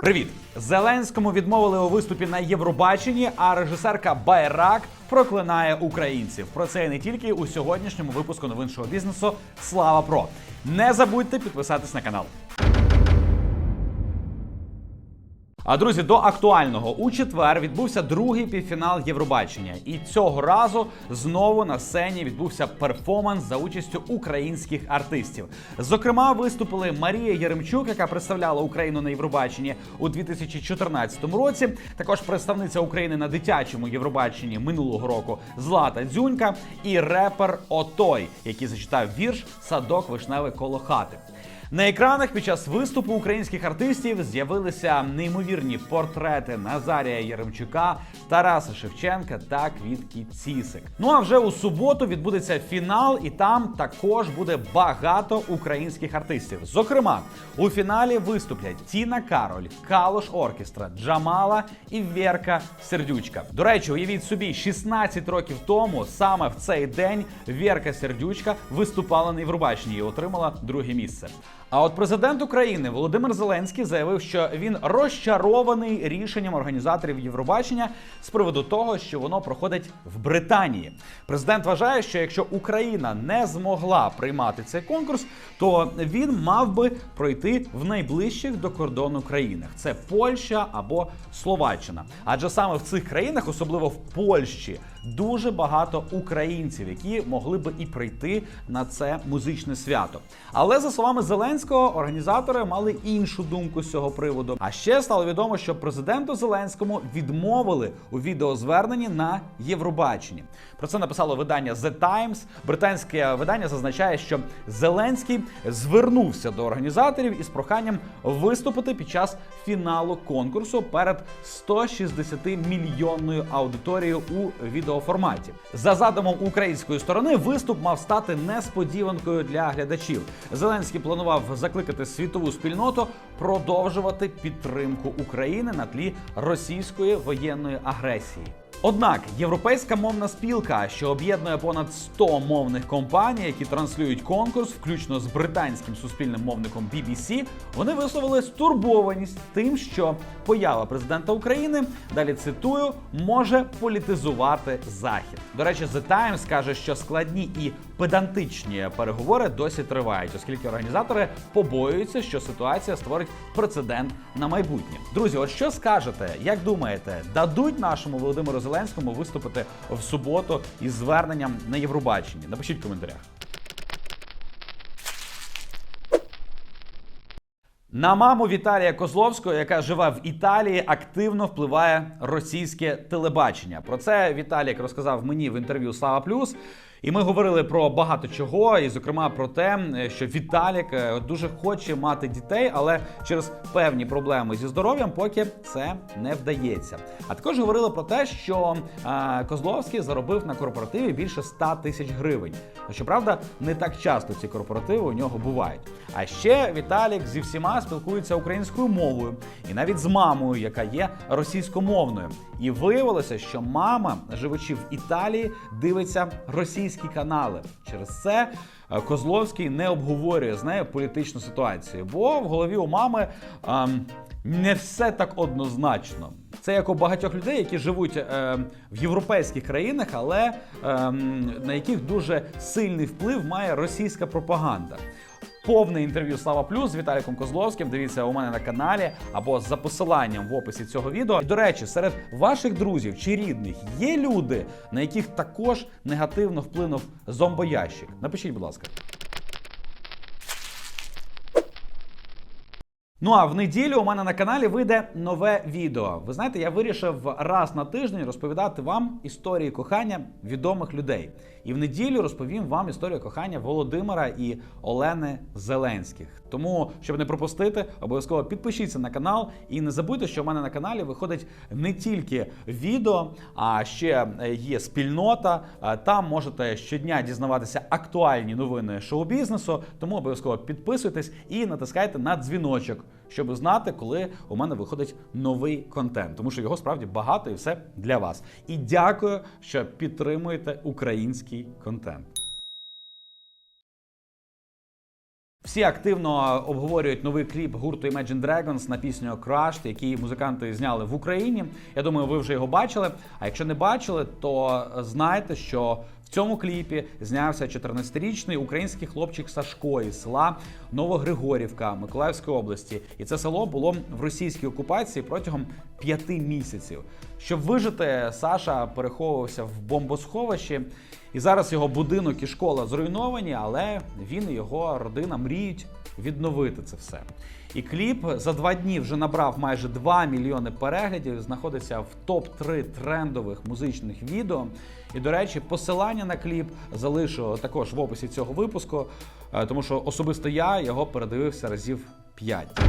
Привіт! Зеленському відмовили у виступі на Євробаченні, а режисерка Байрак проклинає українців. Про це і не тільки у сьогоднішньому випуску новин шоу бізнесу. Слава Про! Не забудьте підписатись на канал. А друзі, до актуального у четвер відбувся другий півфінал Євробачення, і цього разу знову на сцені відбувся перформанс за участю українських артистів. Зокрема, виступили Марія Яремчук, яка представляла Україну на Євробаченні у 2014 році. Також представниця України на дитячому Євробаченні минулого року Злата Дзюнька і репер Отой, який зачитав вірш Садок вишневий коло хати. На екранах під час виступу українських артистів з'явилися неймовірні портрети Назарія Яремчука, Тараса Шевченка та Квітки Цісик. Ну а вже у суботу відбудеться фінал, і там також буде багато українських артистів. Зокрема, у фіналі виступлять Тіна Кароль, Калош Оркестра, Джамала і Вєрка Сердючка. До речі, уявіть собі, 16 років тому саме в цей день Вєрка Сердючка виступала на Євробаченні і отримала друге місце. А от президент України Володимир Зеленський заявив, що він розчарований рішенням організаторів Євробачення з приводу того, що воно проходить в Британії. Президент вважає, що якщо Україна не змогла приймати цей конкурс, то він мав би пройти в найближчих до кордону країнах: це Польща або Словаччина. Адже саме в цих країнах, особливо в Польщі, дуже багато українців, які могли би і прийти на це музичне свято. Але за словами Зеленського, організатори мали іншу думку з цього приводу. А ще стало відомо, що президенту Зеленському відмовили у відеозверненні на Євробаченні. Про це написало видання The Times. Британське видання зазначає, що Зеленський звернувся до організаторів із проханням виступити під час фіналу конкурсу перед 160 мільйонною аудиторією у відеоформаті. За задумом української сторони, виступ мав стати несподіванкою для глядачів. Зеленський планував закликати світову спільноту продовжувати підтримку України на тлі російської воєнної агресії. Однак європейська мовна спілка, що об'єднує понад 100 мовних компаній, які транслюють конкурс, включно з британським суспільним мовником BBC, вони висловили стурбованість тим, що поява президента України, далі цитую, може політизувати захід. До речі, The Times каже, що складні і педантичні переговори досі тривають, оскільки організатори побоюються, що ситуація створить прецедент на майбутнє. Друзі, от що скажете? Як думаєте, дадуть нашому Володимиру Зеленському виступити в суботу із зверненням на Євробаченні? Напишіть в коментарях. На маму Віталія Козловського, яка живе в Італії, активно впливає російське телебачення. Про це Віталік розказав мені в інтерв'ю Слава Плюс. І ми говорили про багато чого, і зокрема про те, що Віталік е, дуже хоче мати дітей, але через певні проблеми зі здоров'ям поки це не вдається. А також говорили про те, що е, Козловський заробив на корпоративі більше 100 тисяч гривень. Щоправда, не так часто ці корпоративи у нього бувають. А ще Віталік зі всіма спілкується українською мовою, і навіть з мамою, яка є російськомовною. І виявилося, що мама, живучи в Італії, дивиться російські канали. Через це е, Козловський не обговорює з нею політичну ситуацію, бо в голові у мами а, не все так однозначно. Це як у багатьох людей, які живуть е, в європейських країнах, але е, на яких дуже сильний вплив має російська пропаганда. Повне інтерв'ю Слава Плюс з Віталіком Козловським. Дивіться у мене на каналі або за посиланням в описі цього відео. І, До речі, серед ваших друзів чи рідних є люди, на яких також негативно вплинув зомбоящик. Напишіть, будь ласка. Ну а в неділю у мене на каналі вийде нове відео. Ви знаєте, я вирішив раз на тиждень розповідати вам історії кохання відомих людей. І в неділю розповім вам історію кохання Володимира і Олени Зеленських. Тому, щоб не пропустити, обов'язково підпишіться на канал і не забудьте, що в мене на каналі виходить не тільки відео, а ще є спільнота. Там можете щодня дізнаватися актуальні новини шоу-бізнесу. Тому обов'язково підписуйтесь і натискайте на дзвіночок, щоб знати, коли у мене виходить новий контент, тому що його справді багато і все для вас. І дякую, що підтримуєте український контент. Всі активно обговорюють новий кліп гурту Imagine Dragons на пісню Crushed, який музиканти зняли в Україні. Я думаю, ви вже його бачили. А якщо не бачили, то знайте, що цьому кліпі знявся 14-річний український хлопчик Сашко із села Новогригорівка Миколаївської області. І це село було в російській окупації протягом п'яти місяців. Щоб вижити, Саша переховувався в бомбосховищі. І зараз його будинок і школа зруйновані, але він і його родина мріють відновити це все. І кліп за два дні вже набрав майже 2 мільйони переглядів. Знаходиться в топ-3 трендових музичних відео. І, до речі, посилання на кліп залишу також в описі цього випуску, е, тому що особисто я його передивився разів 5.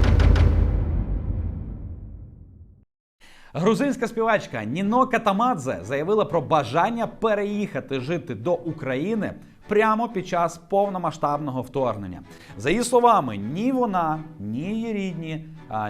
Грузинська співачка Ніно Катамадзе заявила про бажання переїхати жити до України прямо під час повномасштабного вторгнення. За її словами, ні вона, ні її рідні,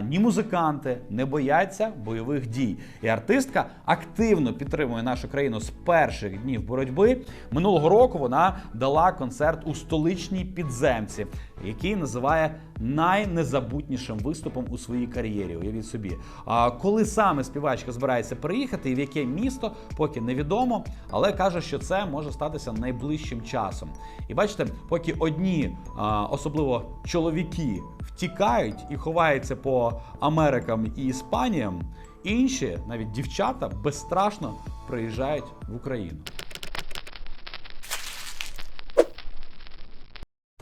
ні музиканти не бояться бойових дій. І артистка активно підтримує нашу країну з перших днів боротьби. Минулого року вона дала концерт у столичній підземці, який називає найнезабутнішим виступом у своїй кар'єрі. Уявіть собі. А коли саме співачка збирається переїхати і в яке місто, поки невідомо, але каже, що це може статися найближчим часом. І бачите, поки одні, особливо чоловіки, втікають і ховаються по Америкам і Іспаніям, інші, навіть дівчата, безстрашно приїжджають в Україну.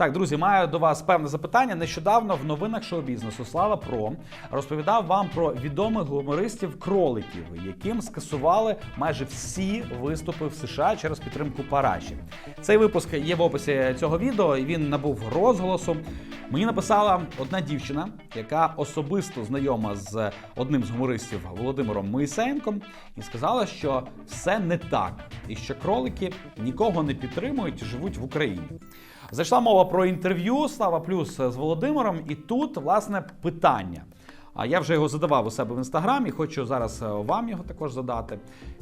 Так, друзі, маю до вас певне запитання. Нещодавно в новинах шоу-бізнесу Слава Про розповідав вам про відомих гумористів кроликів, яким скасували майже всі виступи в США через підтримку Параші. Цей випуск є в описі цього відео, і він набув розголосу. Мені написала одна дівчина, яка особисто знайома з одним з гумористів Володимиром Моїсеєнком, і сказала, що все не так, і що кролики нікого не підтримують і живуть в Україні. Зайшла мова про інтерв'ю Слава Плюс з Володимиром, і тут власне питання. А я вже його задавав у себе в інстаграмі, хочу зараз е, вам його також задати.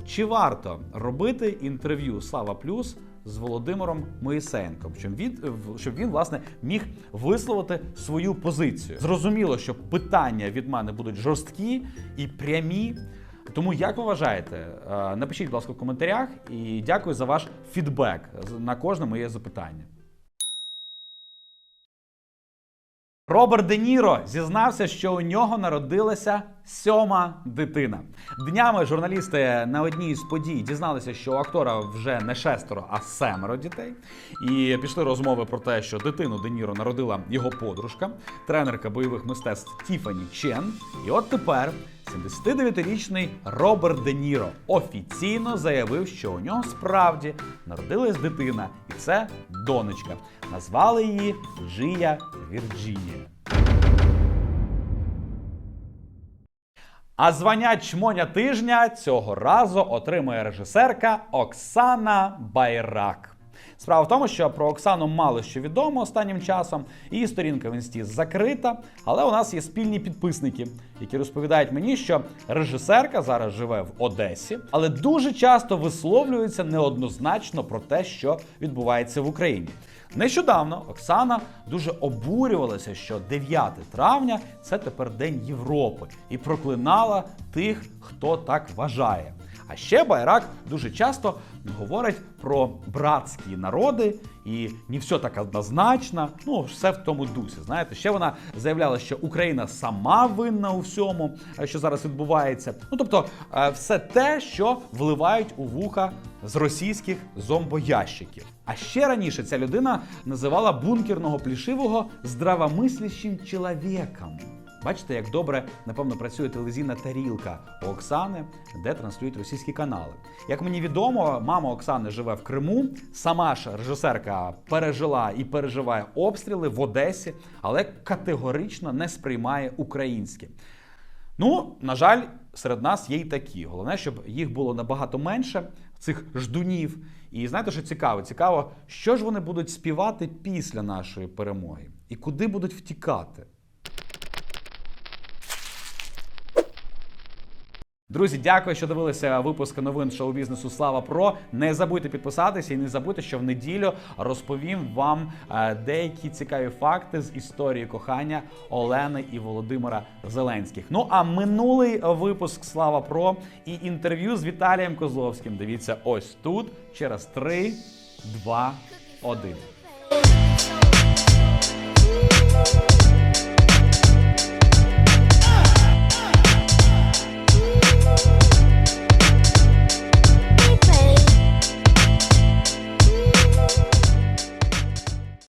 Чи варто робити інтерв'ю Слава Плюс з Володимиром Моїсеєнком, щоб він, е, щоб він власне міг висловити свою позицію? Зрозуміло, що питання від мене будуть жорсткі і прямі. Тому як ви вважаєте? Е, Напишіть, будь ласка, в коментарях і дякую за ваш фідбек на кожне моє запитання. Роберт Де Ніро зізнався, що у нього народилася сьома дитина. Днями журналісти на одній з подій дізналися, що у актора вже не шестеро, а семеро дітей. І пішли розмови про те, що дитину Де Ніро народила його подружка, тренерка бойових мистецтв Тіфані Чен. І от тепер 79-річний Роберт Де Ніро офіційно заявив, що у нього справді народилась дитина, і це донечка. Назвали її Джія Вірджинія. А звання чмоня тижня цього разу отримує режисерка Оксана Байрак. Справа в тому, що про Оксану мало що відомо останнім часом. Її сторінка в інсті закрита, але у нас є спільні підписники, які розповідають мені, що режисерка зараз живе в Одесі, але дуже часто висловлюється неоднозначно про те, що відбувається в Україні. Нещодавно Оксана дуже обурювалася, що 9 травня це тепер День Європи, і проклинала тих, хто так вважає. А ще Байрак дуже часто говорить про братські народи і не все так однозначно. Ну, все в тому дусі. Знаєте, ще вона заявляла, що Україна сама винна у всьому, е, що зараз відбувається. Ну тобто, е, все те, що вливають у вуха з російських зомбоящиків. А ще раніше ця людина називала бункерного плішивого здравомислящим чоловіком. Бачите, як добре, напевно, працює телевізійна тарілка у Оксани, де транслюють російські канали. Як мені відомо, мама Оксани живе в Криму. Сама ж режисерка пережила і переживає обстріли в Одесі, але категорично не сприймає українське. Ну, на жаль, серед нас є й такі. Головне, щоб їх було набагато менше, цих ждунів. І знаєте, що цікаво? Цікаво, що ж вони будуть співати після нашої перемоги і куди будуть втікати. Друзі, дякую, що дивилися випуск новин шоу бізнесу Слава Про. Не забудьте підписатися і не забудьте, що в неділю розповім вам е, деякі цікаві факти з історії кохання Олени і Володимира Зеленських. Ну а минулий випуск Слава Про і інтерв'ю з Віталієм Козловським. Дивіться ось тут через 3, 2, 1.